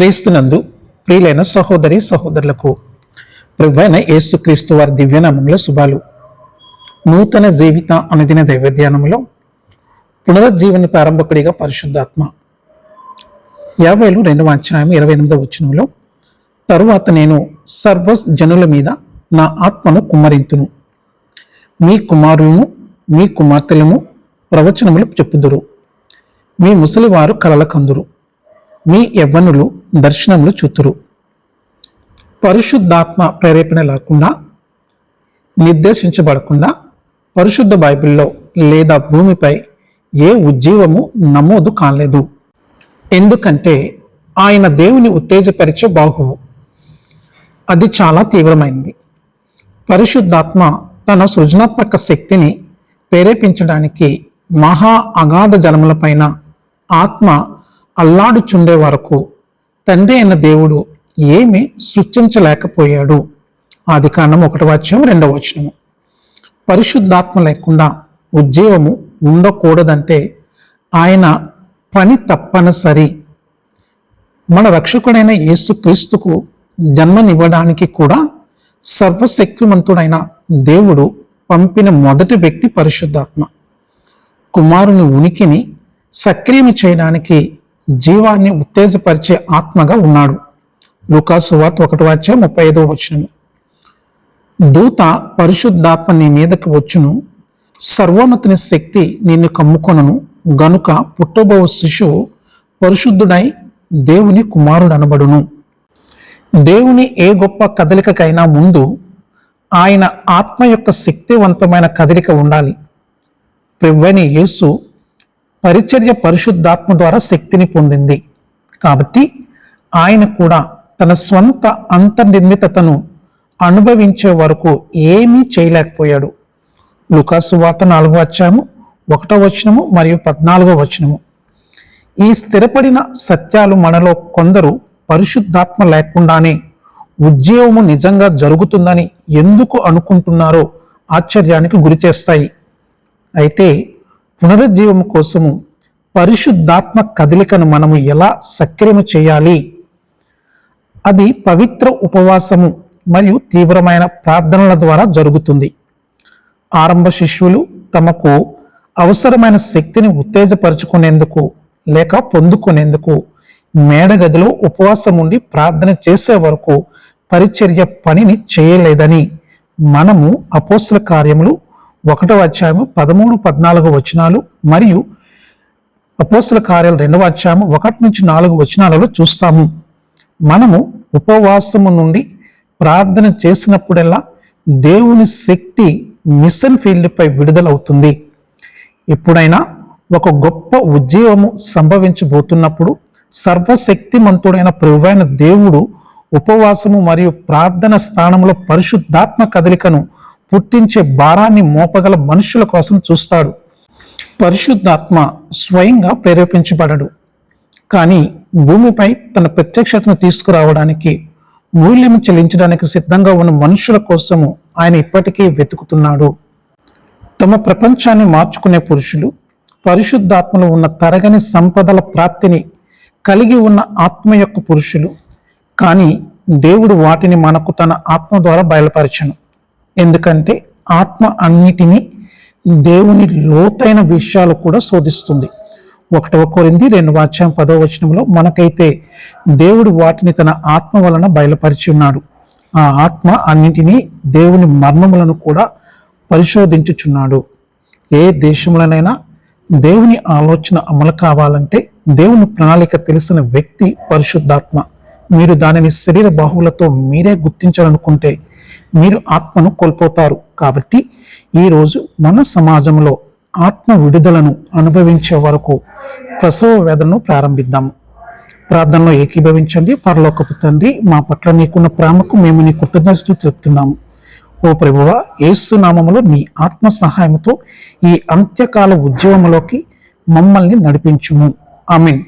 క్రీస్తునందు ప్రియులైన సహోదరి సహోదరులకు ప్రభువైన యేసుక్రీస్తు వారి దివ్యనామంలో శుభాలు. నూతన జీవిత అనుదిన దైవధ్యానంలో పునరుజ్జీవన ప్రారంభకుడిగా పరిశుద్ధాత్మ. యాభైలు రెండవ అధ్యాయం ఇరవై ఎనిమిదవ వచనంలో తరువాత నేను సర్వ జనుల మీద నా ఆత్మను కుమ్మరింతును. మీ కుమారులను మీ కుమార్తెలను ప్రవచనములు చెప్పుదురు. మీ ముసలివారు కలల కందురు మీ యవ్వనులు దర్శనములు చూతురు. పరిశుద్ధాత్మ ప్రేరేపణ లేకుండా నిర్దేశించబడకుండా పరిశుద్ధ బైబిల్లో లేదా భూమిపై ఏ ఉజ్జీవము నమోదు కాలేదు. ఎందుకంటే ఆయన దేవుని ఉత్తేజపరిచే బాహువు. అది చాలా తీవ్రమైంది. పరిశుద్ధాత్మ తన సృజనాత్మక శక్తిని ప్రేరేపించడానికి మహా అగాధ జలములపైన ఆత్మ అల్లాడుచుండే వరకు తండ్రి అయిన దేవుడు ఏమి సృష్టించలేకపోయాడు. ఆది కాండం ఒకటి వాచ్యం రెండవ వచనము. పరిశుద్ధాత్మ లేకుండా ఉద్యోగము ఉండకూడదంటే ఆయన పని తప్పనిసరి. మన రక్షకుడైన యేసుక్రీస్తుకు జన్మనివ్వడానికి కూడా సర్వశక్తిమంతుడైన దేవుడు పంపిన మొదటి వ్యక్తి పరిశుద్ధాత్మ. కుమారుని ఉనికిని సక్రియం చేయడానికి జీవాన్ని ఉత్తేజపరిచే ఆత్మగా ఉన్నాడు. లూకాసు వార్త ఒకటి వచ్చే ముప్పై ఐదో వచనము. దూత పరిశుద్ధాత్మ నీ మీదకి వచ్చును. సర్వోన్నతుని శక్తి నిన్ను కమ్ముకొనను. గనుక పుట్టబో శిశువు పరిశుద్ధుడై దేవుని కుమారుడు అనబడును దేవుని ఏ గొప్ప కదలికకైనా ముందు ఆయన ఆత్మ యొక్క శక్తివంతమైన కదలిక ఉండాలి. ప్రివ్వని యేసు పరిచర్య పరిశుద్ధాత్మ ద్వారా శక్తిని పొందింది. కాబట్టి ఆయన కూడా తన స్వంత అంతర్నిర్మితతను అనుభవించే వరకు ఏమీ చేయలేకపోయాడు. లుకాసు వార్త నాలుగో వచ్చాము ఒకటో వచనము మరియు పద్నాలుగో వచనము. ఈ స్థిరపడిన సత్యాలు మనలో కొందరు పరిశుద్ధాత్మ లేకుండానే ఉద్యోగము నిజంగా జరుగుతుందని ఎందుకు అనుకుంటున్నారో ఆశ్చర్యానికి గురి చేస్తాయి అయితే పునరుజ్జీవము కోసము పరిశుద్ధాత్మ కదలికను మనము ఎలా సక్రియము చేయాలి? అది పవిత్ర ఉపవాసము మరియు తీవ్రమైన ప్రార్థనల ద్వారా జరుగుతుంది. ఆరంభ శిష్యులు తమకు అవసరమైన శక్తిని ఉత్తేజపరుచుకునేందుకు లేక పొందుకునేందుకు మేడగదిలో ఉపవాసం ఉండి ప్రార్థన చేసే వరకు పరిచర్య పనిని చేయలేదని మనము అపోసల కార్యములు ఒకటో అధ్యాయము పదమూడు పద్నాలుగు వచనాలు మరియు అపోస్తుల కార్యాలు రెండవ అధ్యాయము ఒకటి నుంచి నాలుగు వచనాలలో చూస్తాము. మనము ఉపవాసము నుండి ప్రార్థన చేసినప్పుడల్లా దేవుని శక్తి మిషన్ ఫీల్డ్పై విడుదలవుతుంది. ఎప్పుడైనా ఒక గొప్ప ఉద్యోగము సంభవించబోతున్నప్పుడు సర్వశక్తిమంతుడైన ప్రభువైన దేవుడు ఉపవాసము మరియు ప్రార్థన స్థానంలో పరిశుద్ధాత్మ కదలికను పుట్టించే భారాన్ని మోపగల మనుషుల కోసం చూస్తాడు. పరిశుద్ధాత్మ స్వయంగా ప్రేరేపించబడడు. కానీ భూమిపై తన ప్రత్యక్షతను తీసుకురావడానికి మూల్యం చెల్లించడానికి సిద్ధంగా ఉన్న మనుషుల కోసము ఆయన ఇప్పటికీ వెతుకుతున్నాడు. తమ ప్రపంచాన్ని మార్చుకునే పురుషులు పరిశుద్ధాత్మలో ఉన్న తరగని సంపదల ప్రాప్తిని కలిగి ఉన్న ఆత్మ యొక్క పురుషులు కానీ దేవుడు వాటిని మనకు తన ఆత్మ ద్వారా బయలుపరచను. ఎందుకంటే ఆత్మ అన్నిటినీ దేవుని లోతైన విషయాలు కూడా శోధిస్తుంది. ఒకటవ కొరింది రెండు వాచ్యం పదవ వచనంలో మనకైతే దేవుడు వాటిని తన ఆత్మ వలన బయలుపరిచి ఉన్నాడు. ఆ ఆత్మ అన్నింటినీ దేవుని మర్మములను కూడా పరిశోధించుచున్నాడు. ఏ దేశంలోనైనా దేవుని ఆలోచన అమలు కావాలంటే దేవుని ప్రణాళిక తెలిసిన వ్యక్తి పరిశుద్ధాత్మ. మీరు దానిని శరీర బాహువులతో మీరే గుర్తించాలనుకుంటే మీరు ఆత్మను కోల్పోతారు. కాబట్టి ఈరోజు మన సమాజంలో ఆత్మ విడుదలను అనుభవించే వరకు ప్రసవ వేదనను ప్రారంభిద్దాము ప్రార్థనలో ఏకీభవించండి. పరలోకపు తండ్రి మా పట్ల నీకున్న ప్రేమకు మేము నీ కృతజ్ఞతలు చెప్తున్నాము ఓ ప్రభువ ఏసు నామములో నీ ఆత్మ సహాయంతో ఈ అంత్యకాల ఉద్యమంలోకి మమ్మల్ని నడిపించుము. I mean